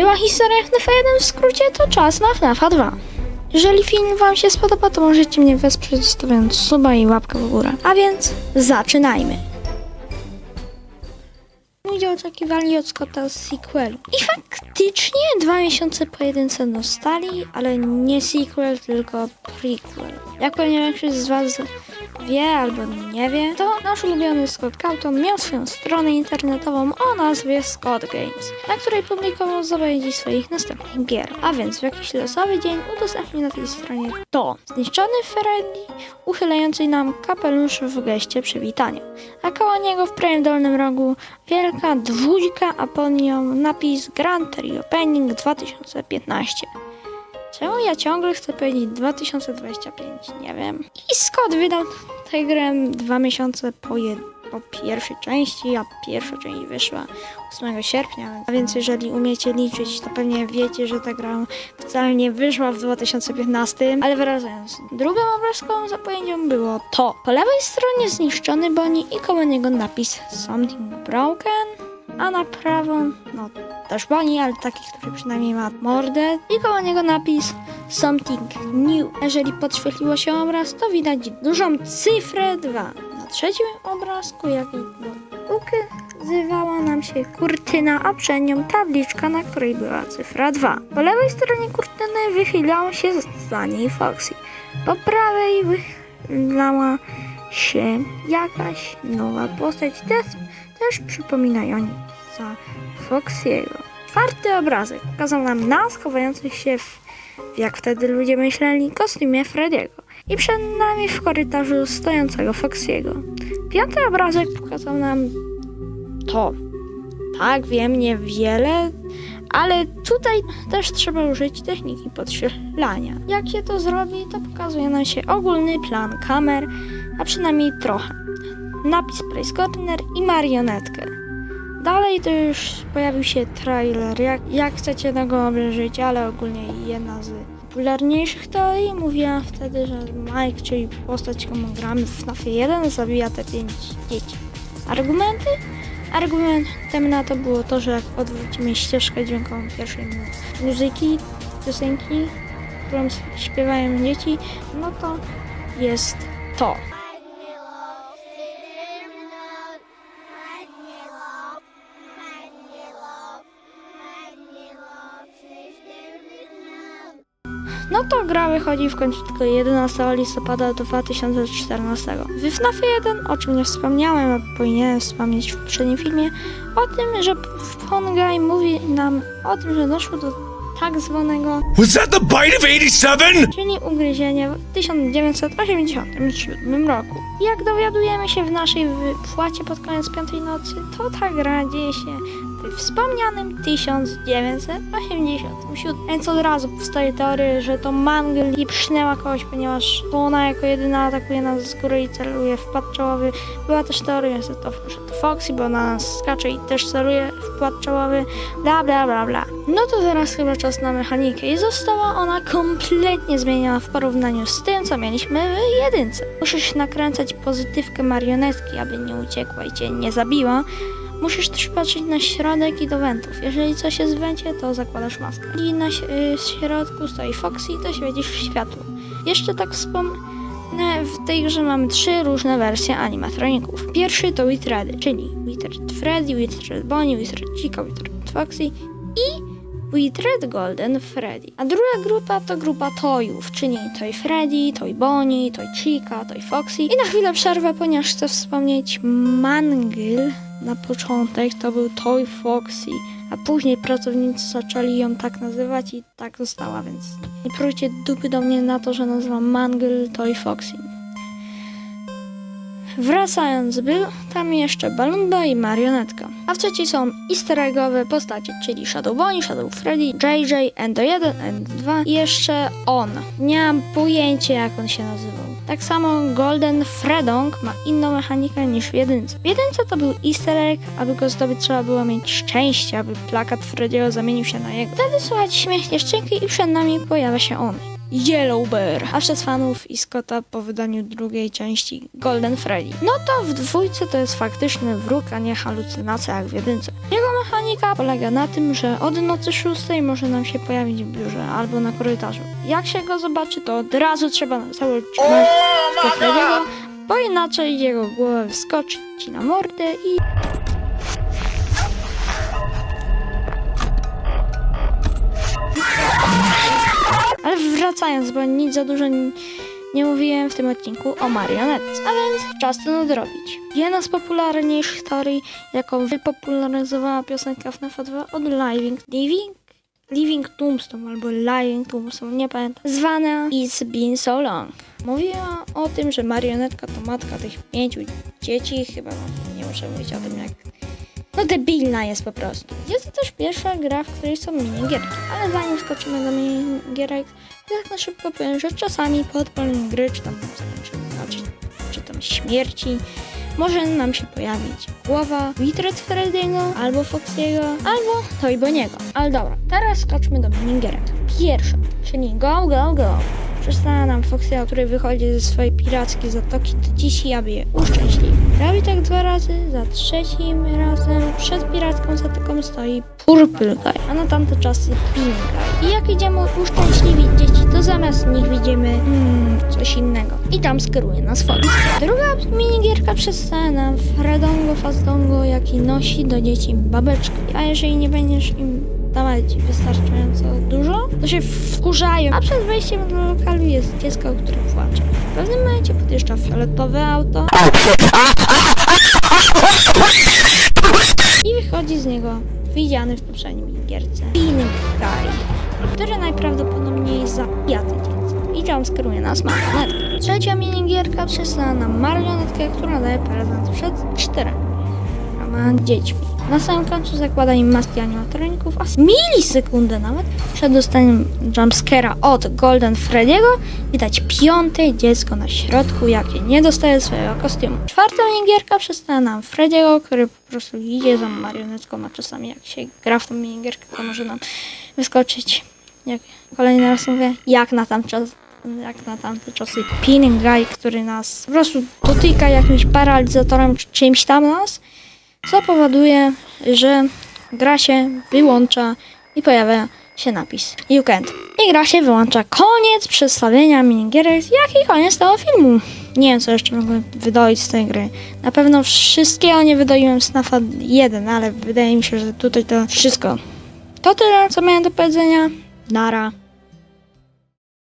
była historia FNAF 1 w skrócie, to czas na FNAF 2. Jeżeli film Wam się spodoba, to możecie mnie wesprzeć zostawiając suba i łapkę w górę. A więc zaczynajmy! Ludzie oczekiwali od Scotta sequelu. I faktycznie dwa miesiące po jedynce dostali, ale nie sequel, tylko prequel. Jak pewnie większość z Was wie albo nie wie, to nasz ulubiony Scott Cawthon miał swoją stronę internetową o nazwie Scott Games, na której publikował zapowiedzi swoich następnych gier. A więc w jakiś losowy dzień udostępnił na tej stronie to zniszczony Freddy uchylający nam kapelusz w geście przywitania, a koło niego w prawym dolnym rogu wielka dwójka, a pod nią napis Grand Reopening 2015. Czemu ja ciągle chcę powiedzieć 2025? Nie wiem. I Scott wydał tę grę dwa miesiące po, jed- po pierwszej części, a pierwsza część wyszła 8 sierpnia. A więc jeżeli umiecie liczyć, to pewnie wiecie, że ta gra wcale nie wyszła w 2015. Ale wracając, drugą obrazkową zapowiedzią było to. Po lewej stronie zniszczony Bonnie i koło niego napis Something Broken, a na prawą, no też Bonnie, ale taki, który przynajmniej ma mordę i koło niego napis Something New. Jeżeli podświetliło się obraz, to widać dużą cyfrę 2. Na trzecim obrazku, jakiej ukazywała nam się kurtyna, a przed nią tabliczka, na której była cyfra 2. Po lewej stronie kurtyny wychylał się zdanie Foxy. Po prawej wychylała się jakaś nowa postać, też, też przypominająca Foxiego. Czwarty obrazek pokazał nam nas chowających się w, jak wtedy ludzie myśleli, kostiumie Frediego i przed nami w korytarzu stojącego Foxiego. Piąty obrazek pokazał nam to. Tak, wiem, niewiele, ale tutaj też trzeba użyć techniki podświetlania. Jak się to zrobi, to pokazuje nam się ogólny plan kamer, a przynajmniej trochę. Napis Price Corner i marionetkę. Dalej to już pojawił się trailer, jak, jak chcecie tego obejrzeć, ale ogólnie jedna z popularniejszych teorii mówiła wtedy, że Mike, czyli postać, komu gramy w FNAF 1, zabija te pięć dzieci. Argumenty? Argumentem na to było to, że jak odwrócimy ścieżkę dźwiękową pierwszej mu- muzyki, piosenki, którą śpiewają dzieci, no to jest to. No to gra wychodzi w końcu tylko 11 listopada 2014. W FNAF 1, o czym nie wspomniałem, a powinienem wspomnieć w poprzednim filmie, o tym, że Hongai mówi nam o tym, że doszło do tak zwanego, Was that the bite of 87? czyli ugryzienia w 1987 roku. Jak dowiadujemy się w naszej wypłacie pod koniec piątej nocy, to ta gra dzieje się w wspomnianym 1987. Więc od razu powstaje teoria, że to Mangle i psznęła kogoś, ponieważ to ona jako jedyna atakuje nas z góry i celuje w płat czołowy. Była też teoria, że to, że to Foxy, bo ona nas skacze i też celuje w płat czołowy. Bla bla bla bla. No to teraz chyba czas na mechanikę i została ona kompletnie zmieniona w porównaniu z tym, co mieliśmy w jedynce. Musisz nakręcać pozytywkę marionetki, aby nie uciekła i cię nie zabiła. Musisz też patrzeć na środek i do wentów. Jeżeli coś jest w wencie, to zakładasz maskę. I na y, środku stoi Foxy, to świecisz światło. Jeszcze tak wspomnę, w tej grze mamy trzy różne wersje animatroników. Pierwszy to Witred, czyli Witred Freddy, Witred Bonnie, Witred Chica, Witred Foxy i Witred Golden Freddy. A druga grupa to grupa Toyów, czyli Toy Freddy, Toy Bonnie, Toy Chica, Toy Foxy. I na chwilę przerwę, ponieważ chcę wspomnieć Mangle na początek to był Toy Foxy, a później pracownicy zaczęli ją tak nazywać i tak została, więc nie próbujcie dupy do mnie na to, że nazywam Mangle Toy Foxy. Wracając, był tam jeszcze Balunda i Marionetka. A w trzeciej są easter eggowe postacie, czyli Shadow Bonnie, Shadow Freddy, JJ, Endo 1, Endo 2 i jeszcze on. Nie mam pojęcia jak on się nazywał. Tak samo Golden Fredong ma inną mechanikę niż w jedynce. W jedynce to był easter egg, aby go zdobyć trzeba było mieć szczęście, aby plakat Frediego zamienił się na jego. Wtedy słychać śmiech dziewczynki i przed nami pojawia się on. Yellow Bear, a przez fanów i Scotta po wydaniu drugiej części Golden Freddy. No to w dwójce to jest faktyczny wróg, a nie halucynacja jak w jedynce. Jego mechanika polega na tym, że od nocy szóstej może nam się pojawić w biurze albo na korytarzu. Jak się go zobaczy, to od razu trzeba cały trzymać Freddy'ego, bo inaczej jego głowę wskoczy ci na mordę i Ale wracając, bo nic za dużo nie mówiłem w tym odcinku o marionetce, a więc czas to nadrobić. Jedna z popularniejszych teorii, jaką wypopularyzowała piosenka FNAF 2 od Living, Living, Living Tombstone albo Lying Tombstone, nie pamiętam, zwana It's Been So Long. Mówiła o tym, że marionetka to matka tych pięciu dzieci, chyba nie muszę mówić o tym jak no debilna jest po prostu. Jest to też pierwsza gra, w której są minigierki. Ale zanim wskoczymy do minigierek, tak na szybko powiem, że czasami podpalenie gry, czy tam czy, czy, tam śmierci, może nam się pojawić głowa Witred Freddy'ego, albo Foxiego, albo Toy Boniego. Ale dobra, teraz skoczmy do minigierek. Pierwsza, czyli Go, Go, Go. Przystała nam Foxya, który wychodzi ze swojej pirackiej zatoki do dzisiaj, aby je uszczęśliwić. Robi tak dwa razy, za trzecim razem przed piracką zatoką stoi Purple Guy, a na tamte czasy Pink Guy. I jak idziemy uszczęśliwić dzieci, to zamiast nich widzimy mm, coś innego. I tam skieruje nas Fox. Druga minigierka przedstawia nam Fredongo Fazdongo, jaki nosi do dzieci babeczkę. A jeżeli nie będziesz im dawać wystarczająco dużo, to się wkurzają. A przed wejściem do lokalu jest dziecko, które płacze. W pewnym momencie podjeżdża fioletowe auto i wychodzi z niego widziany w poprzednim gierce Pink Guy, który najprawdopodobniej zabija te dziecko. I tam skieruje nas marionetkę. Trzecia minigierka przysłała nam marionetkę, która daje prezent przed czterema dziećmi. Na samym końcu zakłada im maski animatroników, a milisekundę nawet przed dostaniem jumpscare'a od Golden Freddy'ego widać piąte dziecko na środku, jakie nie dostaje swojego kostiumu. Czwarta minigierka przedstawia nam Freddy'ego, który po prostu idzie za marionetką, a czasami jak się gra w tą minigierkę, to może nam wyskoczyć, jak kolejny raz mówię, jak na tam czas jak na tamte czasy Pinning Guy, który nas po prostu dotyka jakimś paralizatorem czy czymś tam nas, co powoduje, że gra się wyłącza i pojawia się napis You can't. I gra się wyłącza. Koniec przedstawienia minigierek, jak i koniec tego filmu. Nie wiem, co jeszcze mogłem wydoić z tej gry. Na pewno wszystkiego nie wydoiłem z NAFA 1, ale wydaje mi się, że tutaj to wszystko. To tyle, co miałem do powiedzenia. Nara.